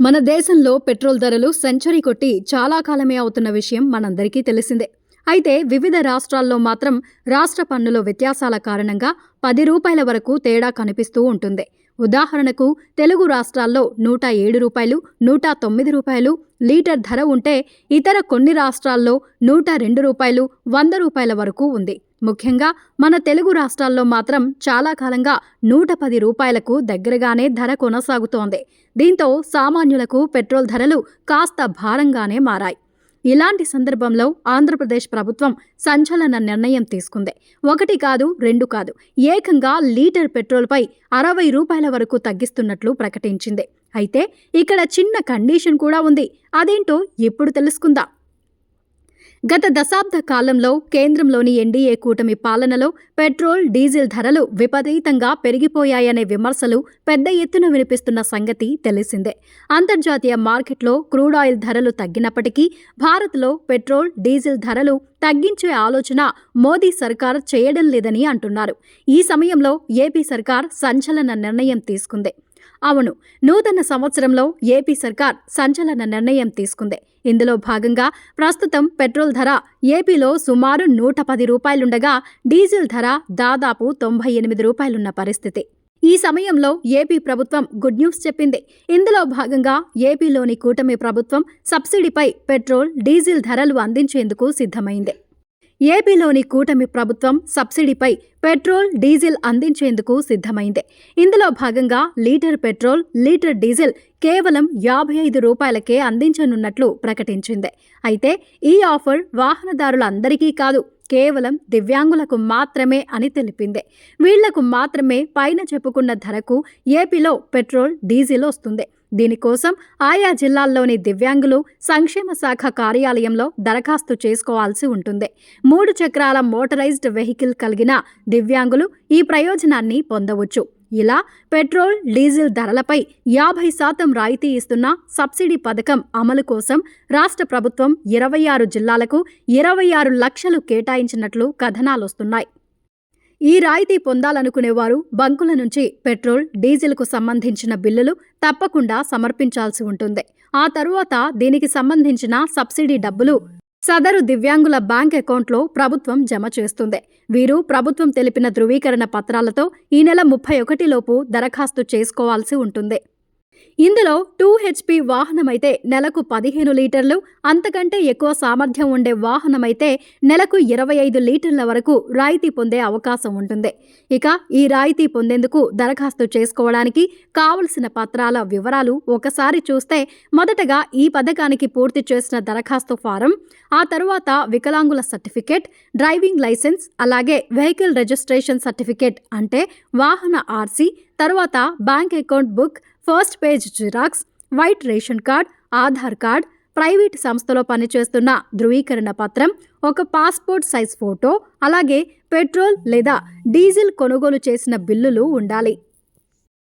మన దేశంలో పెట్రోల్ ధరలు సెంచరీ కొట్టి చాలా కాలమే అవుతున్న విషయం మనందరికీ తెలిసిందే. అయితే వివిధ రాష్ట్రాల్లో మాత్రం రాష్ట్ర పన్నుల వ్యత్యాసాల కారణంగా పది రూపాయల వరకు తేడా కనిపిస్తూ ఉంటుంది. ఉదాహరణకు తెలుగు రాష్ట్రాల్లో నూట ఏడు రూపాయలు నూట తొమ్మిది రూపాయలు లీటర్ ధర ఉంటే ఇతర కొన్ని రాష్ట్రాల్లో నూట రెండు రూపాయలు వంద రూపాయల వరకు ఉంది. ముఖ్యంగా మన తెలుగు రాష్ట్రాల్లో మాత్రం చాలా కాలంగా నూట పది రూపాయలకు దగ్గరగానే ధర కొనసాగుతోంది. దీంతో సామాన్యులకు పెట్రోల్ ధరలు కాస్త భారంగానే మారాయి. ఇలాంటి సందర్భంలో ఆంధ్రప్రదేశ్ ప్రభుత్వం సంచలన నిర్ణయం తీసుకుంది. ఒకటి కాదు రెండు కాదు ఏకంగా లీటర్ పెట్రోల్పై అరవై రూపాయల వరకు తగ్గిస్తున్నట్లు ప్రకటించింది. అయితే ఇక్కడ చిన్న కండిషన్ కూడా ఉంది. అదేంటో ఎప్పుడు తెలుసుకుందాం. గత దశాబ్ద కాలంలో కేంద్రంలోని ఎన్డీఏ కూటమి పాలనలో పెట్రోల్ డీజిల్ ధరలు విపరీతంగా పెరిగిపోయాయనే విమర్శలు పెద్ద ఎత్తున వినిపిస్తున్న సంగతి తెలిసిందే. అంతర్జాతీయ మార్కెట్లో క్రూడ్ ఆయిల్ ధరలు తగ్గినప్పటికీ భారత్లో పెట్రోల్ డీజిల్ ధరలు తగ్గించే ఆలోచన మోదీ సర్కార్ చేయడం లేదని అంటున్నారు. ఈ సమయంలో ఏపీ సర్కార్ సంచలన నిర్ణయం తీసుకుంది. అవును నూతన సంవత్సరంలో ఏపీ సర్కార్ సంచలన నిర్ణయం తీసుకుంది. ఇందులో భాగంగా ప్రస్తుతం పెట్రోల్ ధర ఏపీలో సుమారు నూట పది రూపాయలుండగా డీజిల్ ధర దాదాపు తొంభై ఎనిమిది రూపాయలున్న పరిస్థితి. ఈ సమయంలో ఏపీ ప్రభుత్వం గుడ్ న్యూస్ చెప్పింది. ఇందులో భాగంగా ఏపీలోని కూటమి ప్రభుత్వం సబ్సిడీపై పెట్రోల్ డీజిల్ ధరలు అందించేందుకు సిద్ధమైంది. ఏపీలోని కూటమి ప్రభుత్వం సబ్సిడీపై పెట్రోల్ డీజిల్ అందించేందుకు సిద్ధమైంది. ఇందులో భాగంగా లీటర్ పెట్రోల్ లీటర్ డీజిల్ కేవలం యాభై ఐదు రూపాయలకే అందించనున్నట్లు ప్రకటించింది. అయితే ఈ ఆఫర్ వాహనదారులందరికీ కాదు కేవలం దివ్యాంగులకు మాత్రమే అని తెలిపింది. వీళ్ళకు మాత్రమే పైన చెప్పుకున్న ధరకు ఏపీలో పెట్రోల్ డీజిల్ వస్తుంది. దీనికోసం ఆయా జిల్లాల్లోని దివ్యాంగులు సంక్షేమ శాఖ కార్యాలయంలో దరఖాస్తు చేసుకోవాల్సి ఉంటుంది. మూడు చక్రాల మోటరైజ్డ్ వెహికల్ కలిగిన దివ్యాంగులు ఈ ప్రయోజనాన్ని పొందవచ్చు. ఇలా పెట్రోల్ డీజిల్ ధరలపై యాభై శాతం రాయితీ ఇస్తున్న సబ్సిడీ పథకం అమలు కోసం రాష్ట్ర ప్రభుత్వం ఇరవై ఆరు జిల్లాలకు ఇరవై ఆరు లక్షలు కేటాయించినట్లు కథనాలొస్తున్నాయి. ఈ రాయితీ పొందాలనుకునేవారు బంకుల నుంచి పెట్రోల్ డీజిల్కు సంబంధించిన బిల్లులు తప్పకుండా సమర్పించాల్సి ఉంటుంది. ఆ తరువాత దీనికి సంబంధించిన సబ్సిడీ డబ్బులు సదరు దివ్యాంగుల బ్యాంక్ అకౌంట్లో ప్రభుత్వం జమ చేస్తుంది. వీరు ప్రభుత్వం తెలిపిన ధృవీకరణ పత్రాలతో ఈ నెల ముప్పై ఒకటిలోపు దరఖాస్తు చేసుకోవాల్సి ఉంటుంది. ఇందులో టూ హెచ్పి వాహనమైతే నెలకు పదిహేను లీటర్లు అంతకంటే ఎక్కువ సామర్థ్యం ఉండే వాహనమైతే నెలకు ఇరవై ఐదు లీటర్ల వరకు రాయితీ పొందే అవకాశం ఉంటుంది. ఇక ఈ రాయితీ పొందేందుకు దరఖాస్తు చేసుకోవడానికి కావలసిన పత్రాల వివరాలు ఒకసారి చూస్తే మొదటగా ఈ పథకానికి పూర్తి చేసిన దరఖాస్తు ఫారం ఆ తరువాత వికలాంగుల సర్టిఫికేట్ డ్రైవింగ్ లైసెన్స్ అలాగే వెహికల్ రిజిస్ట్రేషన్ సర్టిఫికేట్ అంటే వాహన ఆర్సీ తరువాత bank account book first page xerox white ration card Aadhaar card private సంస్థలో పనిచేస్తున్న ధృవీకరణ పత్రం ఒక పాస్పోర్ట్ సైజ్ ఫోటో అలాగే పెట్రోల్ లేదా డీజిల్ కొనుగోలు చేసిన బిల్లులు ఉండాలి.